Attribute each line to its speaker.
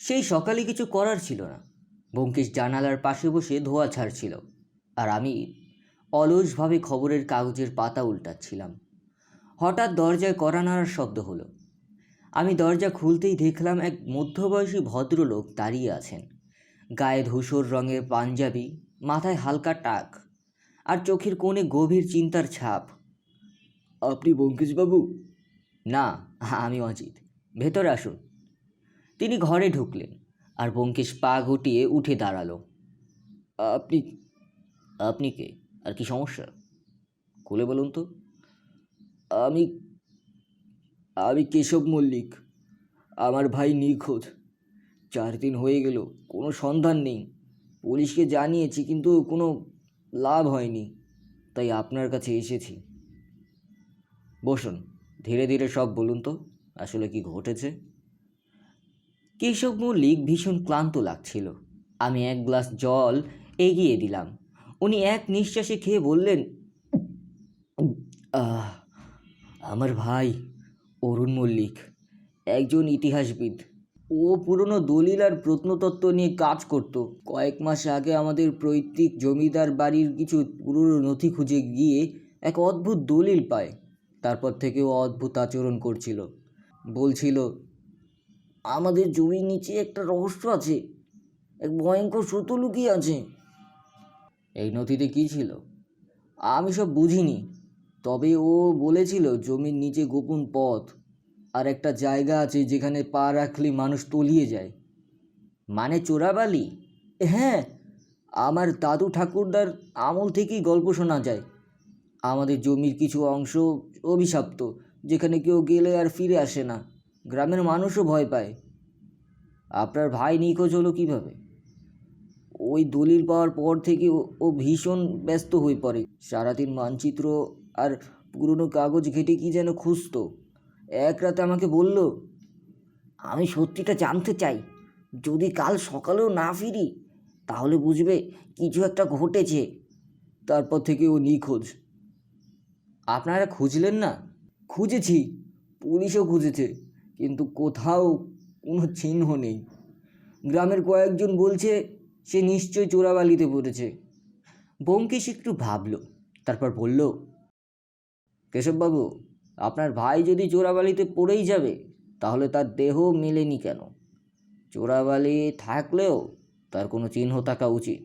Speaker 1: সেই সকালে কিছু করার ছিল না। ব্যোমকেশ জানালার পাশে বসে ধোয়া ছাড়ছিল আর আমি অলসভাবে খবরের কাগজের পাতা উল্টাচ্ছিলাম। হঠাৎ দরজায় কড়া নাড়ার শব্দ হলো। আমি দরজা খুলতেই দেখলাম এক মধ্যবয়সী ভদ্রলোক দাঁড়িয়ে আছেন। গায়ে ধূসর রঙের পাঞ্জাবি, মাথায় হালকা টাক আর চোখের কোণে গভীর চিন্তার ছাপ। আপনি ব্যোমকেশবাবু? না, আমি অজিত। ভেতরে আসুন। তিনি ঘরে ঢুকলেন আর ব্যোমকেশ পা গুটিয়ে উঠে দাঁড়াল। আপনি আপনি কে? আর কি সমস্যা? খুলে বলুন তো। আমি আমি কেশব মল্লিক। আমার ভাই নিখোঁজ। চার দিন হয়ে গেল, কোনো সন্ধান নেই। পুলিশকে জানিয়েছি, কিন্তু কোনো লাভ হয়নি। তাই আপনার কাছে এসেছি। বসুন, ধীরে ধীরে সব বলুন তো, আসলে কি ঘটেছে? কেশব মল্লিক ভীষণ ক্লান্ত লাগছিল। আমি এক গ্লাস জল এগিয়ে দিলাম। উনি এক নিঃশ্বাসে খেয়ে বললেন, আহ, আমার ভাই অরুণ মল্লিক, একজন ইতিহাসবিদ। ও পুরনো দলিল আর প্রত্নতত্ত্ব নিয়ে কাজ করত। কয়েক মাস আগে আমাদের পৈতৃক জমিদার বাড়ির কিছু পুরনো নথি খুঁজে গিয়ে এক অদ্ভুত দলিল পায়। তারপর থেকে ও অদ্ভুত আচরণ করছিল। বলছিল আমাদের জমির নিচে একটা রহস্য আছে। এক ভয়ঙ্কর সত্য লুকিয়ে আছে। এই নথিতে কী ছিল? আমি সব বুঝিনি। তবে ও বলেছিল জমির নিচে গোপন পথ আর একটা জায়গা আছে যেখানে পা রাখলে মানুষ তলিয়ে যায়। মানে চোরাবালি? হ্যাঁ আমার দাদু ঠাকুরদার আমল থেকেই গল্প শোনা যায়। আমাদের জমির কিছু অংশ অভিশাপ্ত, যেখানে কেউ গেলে আর ফিরে আসে না। গ্রামের মানুষও ভয় পায়। আপনার ভাই নিখোঁজ হলো কীভাবে? ওই দলিল পাওয়ার পর থেকে ও- ভীষণ ব্যস্ত হয়ে পড়ে। সারাদিন মানচিত্র আর পুরনো কাগজ ঘেটে কি যেন খুঁজতো। এক রাতে আমাকে বলল, আমি সত্যিটা জানতে চাই। যদি কাল সকালেও না ফিরি, তাহলে বুঝবে কিছু একটা ঘটেছে। তারপর থেকে ও নিখোঁজ। আপনারা খুঁজলেন না? খুঁজেছি, পুলিশও খুঁজেছে। কিন্তু কোথাও কোনো চিহ্ন নেই। গ্রামের কয়েকজন বলছে, সে নিশ্চয় চোরাবালিতে পড়েছে। ব্যোমকেশ একটু ভাবল, তারপর বলল, কেশববাবু, আপনার ভাই যদি চোরাবালিতে পড়েই যাবে, তাহলে তার দেহ মেলেনি কেন? চোরাবালি থাকলেও তার কোনো চিহ্ন থাকা উচিত।